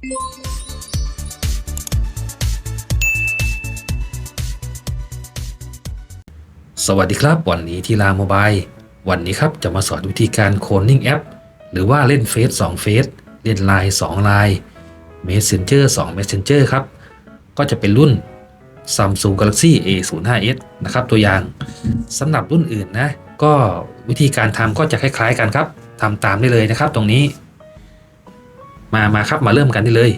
สวัสดีครับ วันนี้ที่ลาโมบายวันนี้ครับจะมาสอนวิธีการโค n นิ่งแอปหรือว่าเล่นเฟซ2เฟซเล่นไลน์2ไลน์ Messenger 2 Messenger ครับ ก็จะเป็นรุ่น Samsung Galaxy A05s นะครับ ตัวอย่างสำหรับรุ่นอื่นนะ ก็วิธีการทำก็จะคล้ายๆกันครับทำตามได้เลยนะครับตรงนี้ มามาครับมาเริ่มกันได้เลย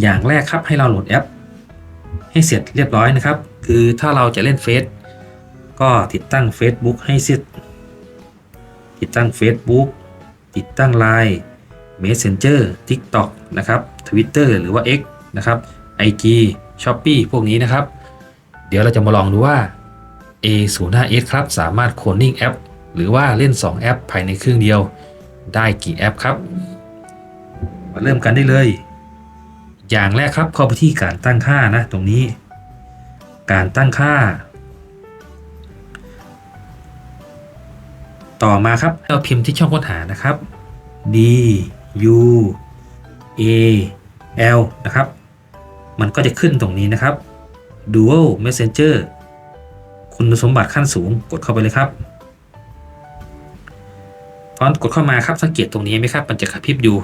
อย่างแรกครับให้เราโหลดแอป ให้เสร็จเรียบร้อยนะครับ คือถ้าเราจะเล่นเฟซก็ติดตั้ง Facebook ให้เสร็จ ติดตั้ง Facebook ติดตั้ง Line Messenger TikTok นะครับ Twitter หรือว่า X นะครับ IG Shopee พวกนี้นะครับ เดี๋ยวเราจะมาลองดูว่า A05s ครับ สามารถโค n นิ่งแอป หรือว่าเล่น 2 แอปภายในเครื่องเดียว ได้กี่แอปครับ มาเริ่มกันได้เลย อย่างแรกครับเข้าไปที่การตั้งค่านะตรงนี้ การตั้งค่า ต่อมาครับเราพิมพ์ที่ช่องค้นหานะครับ D U A L นะครับ มันก็จะขึ้นตรงนี้นะครับ Dual Messenger คุณสมบัติขั้นสูงกดเข้าไปเลยครับ ตอนกดเข้ามาครับสังเกตตรงนี้ไหมครับ มันจะกระพริบอยู่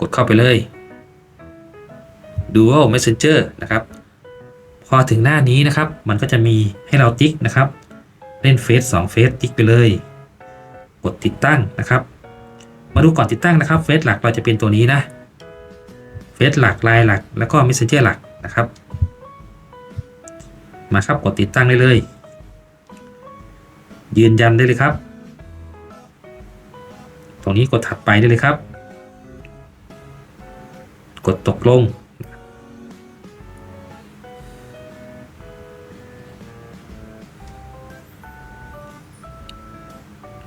กดเข้าไปเลย Dual Messenger นะครับ พอถึงหน้านี้นะครับ มันก็จะมีให้เราติ๊กนะครับ เล่นเฟซ2เฟซติ๊กไปเลย กดติดตั้งนะครับ มาดูก่อนติดตั้งนะครับเฟซหลักเราจะเป็นตัวนี้นะเฟซหลักลน์หลัก แล้วก็ Messenger หลักนะครับ มาครับกดติดตั้งได้เลย ยืนยันได้เลยครับ ตรงนี้กดถัดไปได้เลยครับ กดตกลง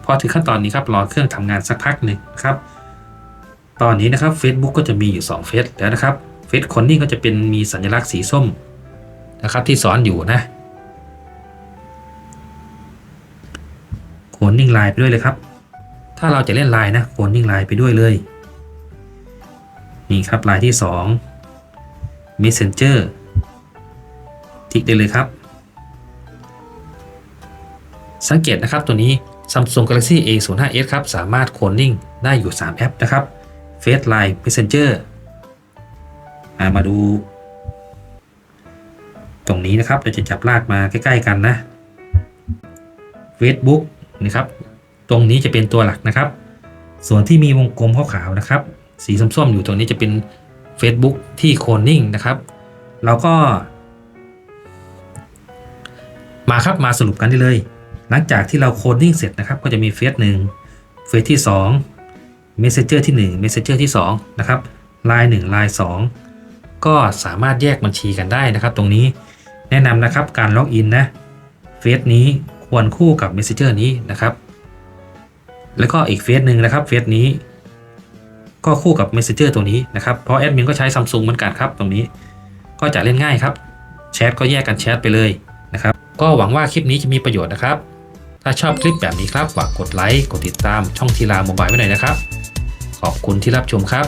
พอถึงขั้นตอนนี้ครับรอเครื่องทำงานสักพักหนึ่งครับ ตอนนี้นะครับ Facebook ก็จะมีอยู่2เฟซแล้วนะครับเฟซคนนี้ก็จะเป็นมีสัญลักษณ์สีส้มนะครับที่สอนอยู่นะโคนนิ่งไลน์ไปด้วยเลยครับ ถ้าเราจะเล่นไลน์นะโคนนิ่งไลน์ไปด้วยเลย นี่ครับไลน์ที่ 2 Messenger ทิกได้เลยครับ สังเกตนะครับตัวนี้ Samsung Galaxy A05s ครับ สามารถโค n นิ่งได้อยู่ 3 แอปนะครับ Face Line Messenger อ่ามาดู ตรงนี้นะครับเราจะจับลากมาใกล้ ๆ กันนะ Facebook นะครับ ตรงนี้จะเป็นตัวหลักนะครับ ส่วนที่มีวงกลมขาวๆนะครับ สีส้มๆอยู่ตรงนี้จะเป็น Facebook ที่โค n นิ่งนะครับเราก็ มาครับมาสรุปกันได้เลย หลังจากที่เราโคดดิ้งเสร็จนะครับ ก็จะมีเฟสหนึ่งเฟสที่2 Messenger ที่ 1 Messenger ที่ 2 นะครับ Line 1 Line 2ก็สามารถแยกบัญชีกันได้นะครับ ตรงนี้แนะนำนะครับการล็อกอินนะเฟสนี้ควรคู่กับ Messenger นี้นะครับ แล้วก็อีกเฟสหนึ่งนะครับเฟสนี้ ก็คู่กับ Messenger ตัวนี้นะครับเพราะแอดมินก็ใช้ Samsung เหมือนกันครับตรงนี้ ก็จะเล่นง่ายครับแชทก็แยกกันแชทไปเลยนะครับ ก็หวังว่าคลิปนี้จะมีประโยชน์นะครับ ถ้าชอบคลิปแบบนี้ครับฝากกดไลค์กดติดตามช่องทีลาโมบายไว้หน่อยนะครับ ขอบคุณที่รับชมครับ